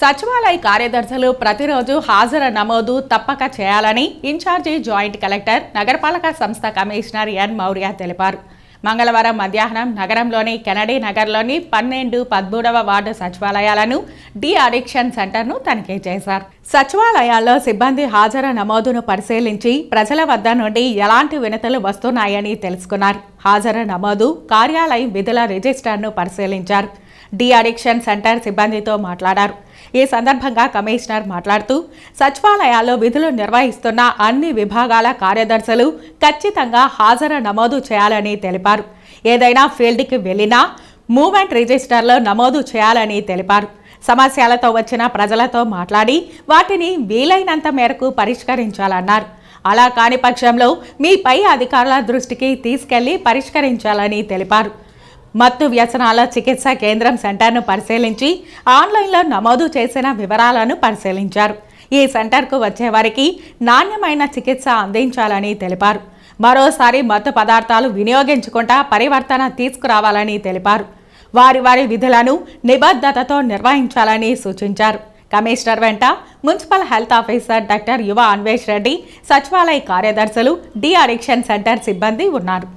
సచివాలయ కార్యదర్శులు ప్రతిరోజు హాజరు నమోదు తప్పక చేయాలని ఇన్ఛార్జి జాయింట్ కలెక్టర్ నగరపాలక సంస్థ కమిషనర్ ఎన్ మౌర్య తెలిపారు. మంగళవారం మధ్యాహ్నం నగరంలోని కెనడీ నగర్లోని పన్నెండు పదమూడవ వార్డు సచివాలయాలను డి అడిక్షన్ సెంటర్ను తనిఖీ చేశారు. సచివాలయాల్లో సిబ్బంది హాజరు నమోదును పరిశీలించి ప్రజల వద్ద నుండి ఎలాంటి వినతులు వస్తున్నాయని తెలుసుకున్నారు. హాజరు నమోదు కార్యాలయం విధుల రిజిస్టర్ను పరిశీలించారు. డి అడిక్షన్ సెంటర్ సిబ్బందితో మాట్లాడారు. ఈ సందర్భంగా కమిషనర్ మాట్లాడుతూ సచివాలయాల్లో విధులు నిర్వహిస్తున్న అన్ని విభాగాల కార్యదర్శులు ఖచ్చితంగా హాజరు నమోదు చేయాలని తెలిపారు. ఏదైనా ఫీల్డ్కి వెళ్ళినా మూవ్మెంట్ రిజిస్టర్లో నమోదు చేయాలని తెలిపారు. సమస్యలతో వచ్చిన ప్రజలతో మాట్లాడి వాటిని వీలైనంత మేరకు పరిష్కరించాలన్నారు. అలా కాని పక్షంలో మీ పై అధికారుల దృష్టికి తీసుకెళ్ళి పరిష్కరించాలని తెలిపారు. మత్తు వ్యసనాల చికిత్స కేంద్రం సెంటర్ను పరిశీలించి ఆన్లైన్లో నమోదు చేసిన వివరాలను పరిశీలించారు. ఈ సెంటర్కు వచ్చేవారికి నాణ్యమైన చికిత్స అందించాలని తెలిపారు. మరోసారి మత్తు పదార్థాలు వినియోగించకుండా పరివర్తన తీసుకురావాలని తెలిపారు. వారి వారి విధులను నిబద్ధతతో నిర్వహించాలని సూచించారు. కమిషనర్ వెంట మున్సిపల్ హెల్త్ ఆఫీసర్ డాక్టర్ యువ అన్వేష్ రెడ్డి సచివాలయ కార్యదర్శులు డి అడిక్షన్ సెంటర్ సిబ్బంది ఉన్నారు.